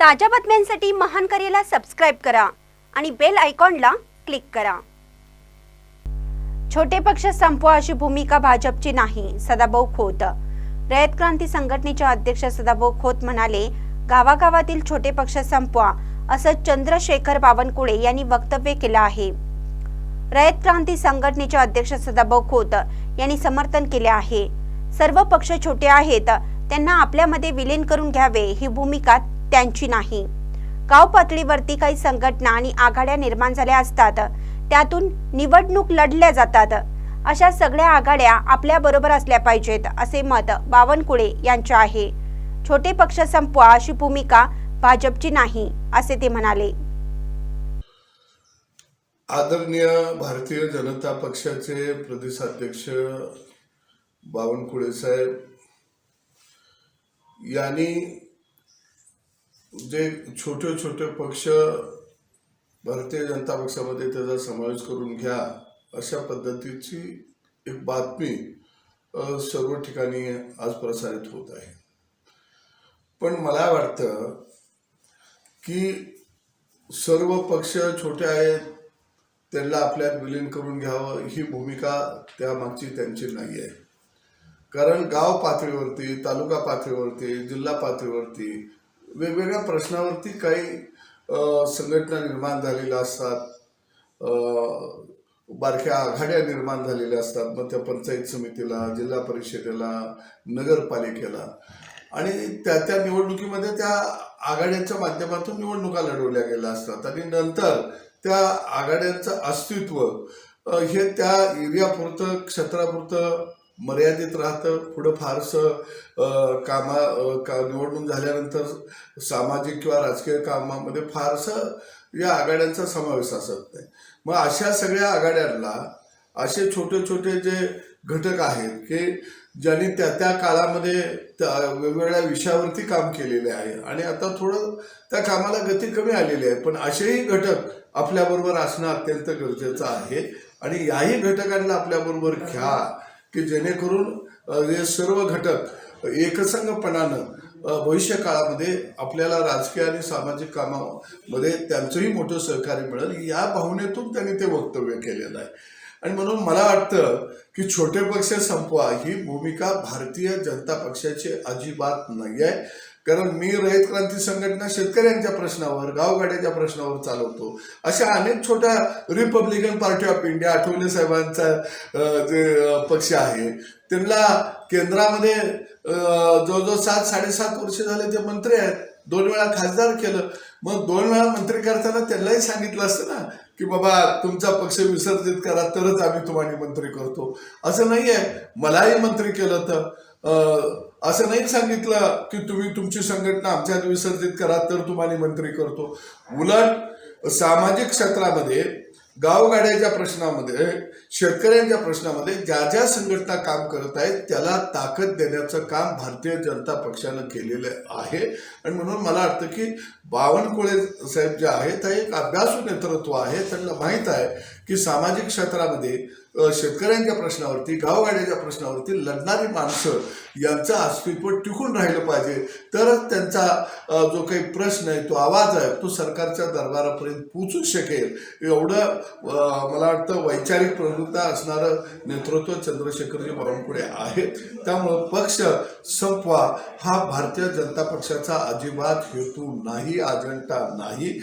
ताज्या बातम्यांसाठी महान करेला सबस्क्राईब करा आणि बेल आयकॉनला क्लिक करा. छोटे पक्ष संपवा अशी भूमिका भाजपची नाही सदाभाऊ खोत. रयत क्रांती संघटनेचे अध्यक्ष सदाभाऊ खोत म्हणाले गावागावातील छोटे पक्ष संपवा असं चंद्रशेखर बावनकुळे यांनी वक्तव्य केलं आहे. रयत क्रांती संघटनेचे अध्यक्ष सदाभाऊ खोत यांनी समर्थन केले आहे. सर्व पक्ष छोटे आहेत त्यांना आपल्यामध्ये विलीन करून घ्यावे ही भूमिका त्यांची नाही. गाव पातळीवरती काही संघटना आणि आघाड्या निर्माण झाल्या असतात. त्यातून निवडणूक लढल्या जातात. अशा सगळ्या आघाड्या आपल्या बरोबर असल्या पाहिजेत असे मत बावनकुळे यांचे आहे. छोटे पक्ष संपवा अशी भूमिका भाजपची नाही असे ते म्हणाले. आदरणीय भारतीय जनता पक्षाचे प्रदेशाध्यक्ष बावनकुळे साहेब यांनी जे छोटे छोटे पक्ष भारतीय जनता पक्षामध्ये त्याचा समावेश करून घ्या अशा पद्धतीची एक बातमी सर्व ठिकाणी आज प्रसारित होत आहे. पण मला वाटतं की सर्व पक्ष छोटे आहेत त्यांना आपल्यात विलीन करून घ्यावं ही भूमिका त्यामागची त्यांची नाही आहे. कारण गाव पातळीवरती तालुका पातळीवरती जिल्हा पातळीवरती वेगवेगळ्या प्रश्नावरती काही संघटना निर्माण झालेल्या असतात. बारक्या आघाड्या निर्माण झालेल्या असतात. मग त्या पंचायत समितीला जिल्हा परिषदेला नगरपालिकेला. आणि त्या त्या निवडणुकीमध्ये त्या आघाड्यांच्या माध्यमातून निवडणुका लढवल्या गेल्या असतात. आणि नंतर त्या आघाड्यांचं अस्तित्व हे त्या एरियापुरतं क्षेत्रापुरतं मर्यादित राहतं. पुढं फारसं कामा का निवडणूक झाल्यानंतर सामाजिक किंवा राजकीय कामामध्ये फारसं या आघाड्यांचा समावेश असत नाही. मग अशा सगळ्या आघाड्यांना असे छोटे छोटे जे घटक आहेत की ज्यांनी त्या त्या काळामध्ये त्या वेगवेगळ्या विषयावरती काम केलेले आहे आणि आता थोडं त्या कामाला गती कमी आलेली आहे. पण असेही घटक आपल्याबरोबर असणं अत्यंत गरजेचं आहे आणि याही घटकांना आपल्याबरोबर घ्या. की जेणेकरून हे सर्व घटक एकसंगपणानं भविष्य काळामध्ये आपल्याला राजकीय आणि सामाजिक कामामध्ये त्यांचंही मोठं सहकार्य मिळेल. या भावनेतून त्यांनी ते वक्तव्य केलेलं आहे. आणि म्हणून मला वाटतं की छोटे पक्ष संपवा. ही भूमिका भारतीय जनता पक्षाची अजिबात नाही आहे कारण मी रयत क्रांती संघटना शेतकऱ्यांच्या प्रश्नावर गावगाड्याच्या प्रश्नावर चालवतो. अशा अनेक छोट्या Republican party of India Athawale साहेबांचा जे पक्ष आहे त्यांना केंद्रामध्ये जवळजवळ सात साडेसात वर्ष झाले ते मंत्री आहेत. दोन वेळा खासदार केलं. मग दोन वेळा मंत्री करताना त्यांनाही सांगितलं असतं ना की बाबा तुमचा पक्ष विसर्जित करा तरच आम्ही तुम्हाला मंत्री करतो. असं नाही आहे मलाही मंत्री केलं तर असं नाही सांगितलं की तुम्ही तुमची संघटना आमच्यात विसर्जित करा तर तुम्हाला मंत्री करतो. उलट सामाजिक क्षेत्रामध्ये गावगाड्याच्या प्रश्नामध्ये शेतकऱ्यांच्या प्रश्नामध्ये ज्या ज्या संघटना काम करत आहेत त्याला ताकद देण्याचं काम भारतीय जनता पक्षानं केलेलं आहे. आणि म्हणून मला वाटतं की बावनकुळे साहेब जे आहेत ते एक अभ्यासू नेतृत्व आहे त्यांना माहीत आहे की सामाजिक क्षेत्रामध्ये शेतकऱ्यांच्या प्रश्नावरती गावगाड्याच्या प्रश्नावरती लढणारी माणसं यांचं अस्तित्व टिकून राहिलं पाहिजे. तरच त्यांचा जो काही प्रश्न आहे तो आवाज आहे तो सरकारच्या दरबारापर्यंत पोचू शकेल. एवढं मला वाटतं वैचारिक प्रवृत्ता असणारं नेतृत्व चंद्रशेखरजी बावनकुळे आहे त्यामुळं पक्ष संपवा. हा भारतीय जनता पक्षाचा अजिबात हेतू नाही अजेंडा नाही.